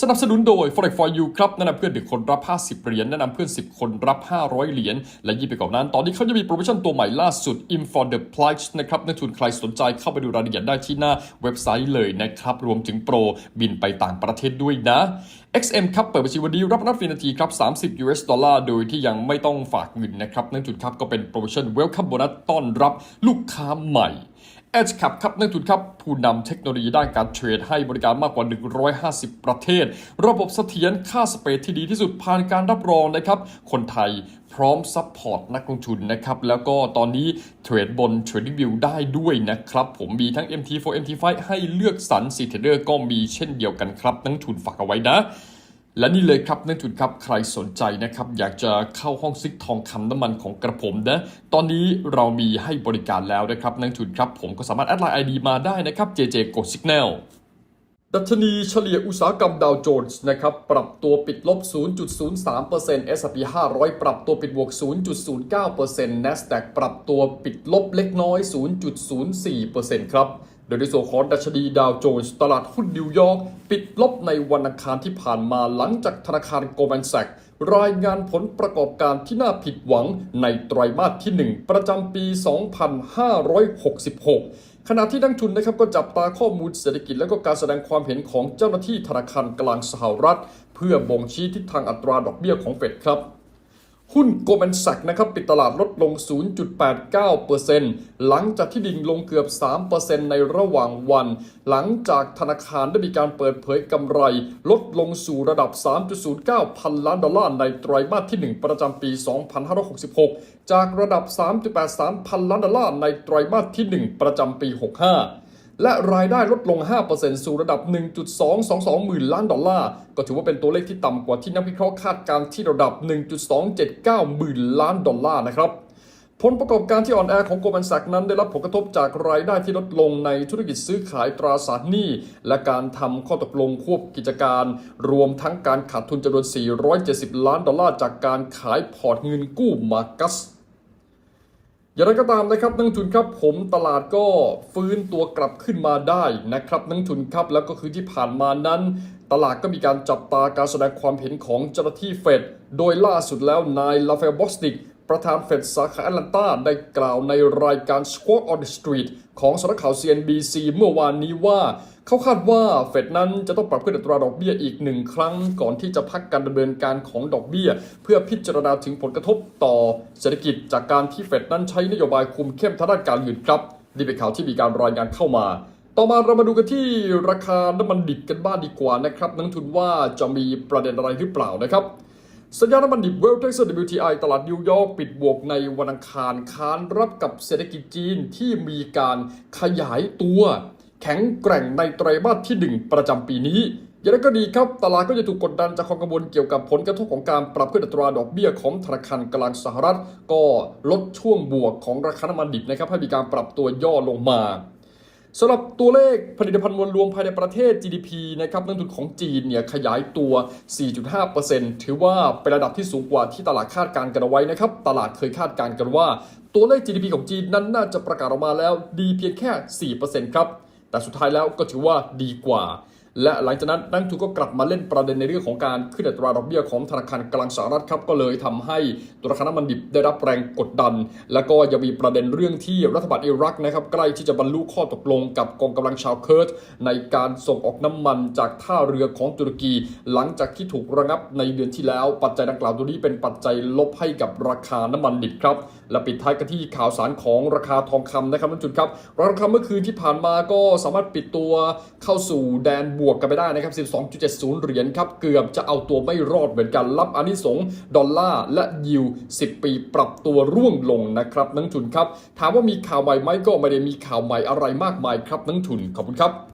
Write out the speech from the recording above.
สนับสนุนโดย Forex for You ครับแนะนำเพื่อนหนึ่งคนรับ 50 เหรียญแนะนำเพื่อน 10 คนรับ 500 เหรียญและยิ่งไปกว่านั้น ตอนนี้เขาจะมีโปรโมชั่นตัวใหม่ล่าสุด In for the Price นะครับนักทุนใครสนใจเข้าไปดูรายละเอียดได้ที่หน้าเว็บไซต์เลยนะครับ รวมถึงโปรบินไปต่างประเทศด้วยนะ XM ครับเปิดบัญชีวันนี้รับรับฟรีนาทีครับ 30 US ดอลลาร์ โดยที่ยังไม่ต้องฝากเงินนะครับนักทุนครับก็เป็นโปรโมชั่นเวลคัมโบนัสต้อนรับลูกค้าใหม่ Edge ครับครับนักทุนครับผู้นำเทคโนโลยีด้านการเทรดให้บริการมากกว่า 150 ประเทศ ระบบเสถียรค่าสเปรดที่ดีที่สุดผ่านการรับรองนะครับ คนไทย พร้อมซัพพอร์ตนักลงทุนนะครับ แล้วก็ตอนนี้เทรดบน TradingView ได้ด้วยนะครับ ผมมีทั้ง MT4 MT5 ให้เลือกสรรสีเทรดเดอร์ก็มีเช่นเดียวกันครับ นักทุนฝากเอาไว้นะและนี่เลยครับนักทุนครับใครสนใจนะครับ อยากจะเข้าห้องซิกทองคำน้ำมันของกระผมนะ ตอนนี้เรามีให้บริการแล้วนะครับนักทุนครับ ผมก็สามารถแอดไลน์ ID มาได้นะครับ JJ Go Signal ดัชนีเฉลี่ยอุตสาหกรรมดาวโจนส์นะครับปรับตัวปิดลบ 0.03% S&P 500 ปรับตัวปิดบวก 0.09% NASDAQ ปรับตัวปิดลบเล็กน้อย 0.04%ครับโดยในส่วนของดัชนีดาวโจนส์ตลาดหุ้นนิวยอร์กปิดลบในวันอังคารที่ผ่านมาหลังจากธนาคารโกลแมนแซกรายงานผลประกอบการที่น่าผิดหวังในไตรมาสที่ 1 ประจำปี 2566 ขณะที่นักทุนนะครับก็จับตาข้อมูลเศรษฐกิจและก็การแสดงความเห็นของเจ้าหน้าที่ธนาคารกลางสหรัฐ เพื่อบ่งชี้ทิศทางอัตราดอกเบี้ยของเฟดครับ หุ้นโกลแมนแซกนะครับปิดตลาดลดลง 0.89%หลังจากที่ดิ่งลงเกือบ 3%ในระหว่างวัน หลังจากธนาคารได้มีการเปิดเผยกำไร ลดลงสู่ระดับ 3.09 พันล้านดอลลาร์ในไตรมาสที่ 1 ประจำปี 2566 จากระดับ 3.83 พันล้านดอลลาร์ในไตรมาสที่ 1 ประจำปี 65 และรายได้ลดลง 5%สู่ระดับ 1.222 หมื่นล้านดอลลาร์ ก็ถือว่าเป็นตัวเลขที่ต่ำกว่าที่นักวิเคราะห์คาดการณ์ที่ระดับ 1.279 หมื่นล้านดอลลาร์นะครับผลประกอบการที่อ่อนแอของโกลแมนแซกนั้นได้รับผลกระทบจากรายได้ที่ลดลงในธุรกิจซื้อขายตราสารหนี้ และการทำข้อตกลงควบกิจการ รวมทั้งการขาดทุนจำนวน 470 ล้านดอลลาร์จากการขายพอร์ตเงินกู้มากัส อย่างไรก็ตามนะครับนักลงทุนครับผมตลาดก็ฟื้นตัวกลับขึ้นมาได้นะครับนักลงทุนครับแล้วก็คือที่ผ่านมานั้น ตลาดก็มีการจับตาการแสดงความเห็นของเจ้าหน้าที่เฟดโดยล่าสุดแล้วนายลาเฟลบอสติกประธานเฟดสาขาแอตแลนตาได้กล่าวในรายการ Squawk on the Street ของสำนักข่าว CNBC เมื่อวานนี้ว่า เขาคาดว่าเฟดนั้นจะต้องปรับขึ้นอัตราดอกเบี้ยอีกหนึ่งครั้ง ก่อนที่จะพักการดำเนินการของดอกเบี้ย เพื่อพิจารณาถึงผลกระทบต่อเศรษฐกิจจากการที่เฟดนั้นใช้นโยบายคุมเข้มทางด้านการเงินครับนี่เป็นข่าวที่มีการรายงานเข้ามาต่อมาเรามาดูกันที่ราคาน้ำมันดิบกันบ้างดีกว่านะครับนักทุนว่าจะมีประเด็นอะไรหรือเปล่านะครับสัญญาณน้ำมันดิบเวลเท็กซัส WTI ตลาดนิวยอร์กปิดบวกในวันอังคารค้านรับกับเศรษฐกิจจีนที่มีการขยายตัว แข็งแกร่งในไตรมาสที่ 1 ประจำปีนี้อย่างไรก็ดีครับ ตลาดก็จะถูกกดดันจากความกังวลเกี่ยวกับผลกระทบของการปรับขึ้นอัตราดอกเบี้ยของธนาคารกลางสหรัฐ ก็ลดช่วงบวกของราคาน้ำมันดิบนะครับให้มีการปรับตัวย่อลงมาสำหรับตัวเลขผลิตภัณฑ์มวลรวมภายในประเทศ GDP นะครับนักลงทุนของจีนเนี่ยขยายตัว 4.5%ถือว่าเป็นระดับที่สูงกว่าที่ตลาดคาดการณ์กันเอาไว้นะครับ ตลาดเคยคาดการณ์กันว่า ตัวเลข GDP ของจีนนั้นน่าจะประกาศออกมาแล้วดีเพียงแค่ 4%ครับ แต่สุดท้ายแล้วก็ถือว่าดีกว่า และหลังจากนั้นนักทุนก็กลับมาเล่นประเด็นในเรื่องของการขึ้นอัตราดอกเบี้ยของธนาคารกลางสหรัฐครับก็เลยทำให้ตัวราคาน้ำมันดิบได้รับแรงกดดัน แล้วก็ยังมีประเด็นเรื่องที่รัฐบาลอิรักนะครับใกล้ที่จะบรรลุข้อตกลงกับกองกำลังชาวเคิร์ดในการส่งออกน้ำมันจากท่าเรือของตุรกี หลังจากที่ถูกระงับในเดือนที่แล้ว ปัจจัยดังกล่าวตัวนี้เป็นปัจจัยลบให้กับราคาน้ำมันดิบครับและปิดท้ายกันที่ข่าวสารของราคาทองคำนะครับท่านผู้ชมครับราคาทองคำเมื่อคืนที่ผ่านมาก็สามารถปิดตัวเข้าสู่แดนบบวกกันไปได้นะครับ 12.70 เหรียญครับ เกือบจะเอาตัวไม่รอดเหมือนกัน รับอันิสงส์ดอลลาร์และยิว 10 ปีปรับตัวร่วงลงนะครับนักทุนครับ ถามว่ามีข่าวใหม่ไหมก็ไม่ได้มีข่าวใหม่อะไรมากมายครับนักทุนขอบคุณครับ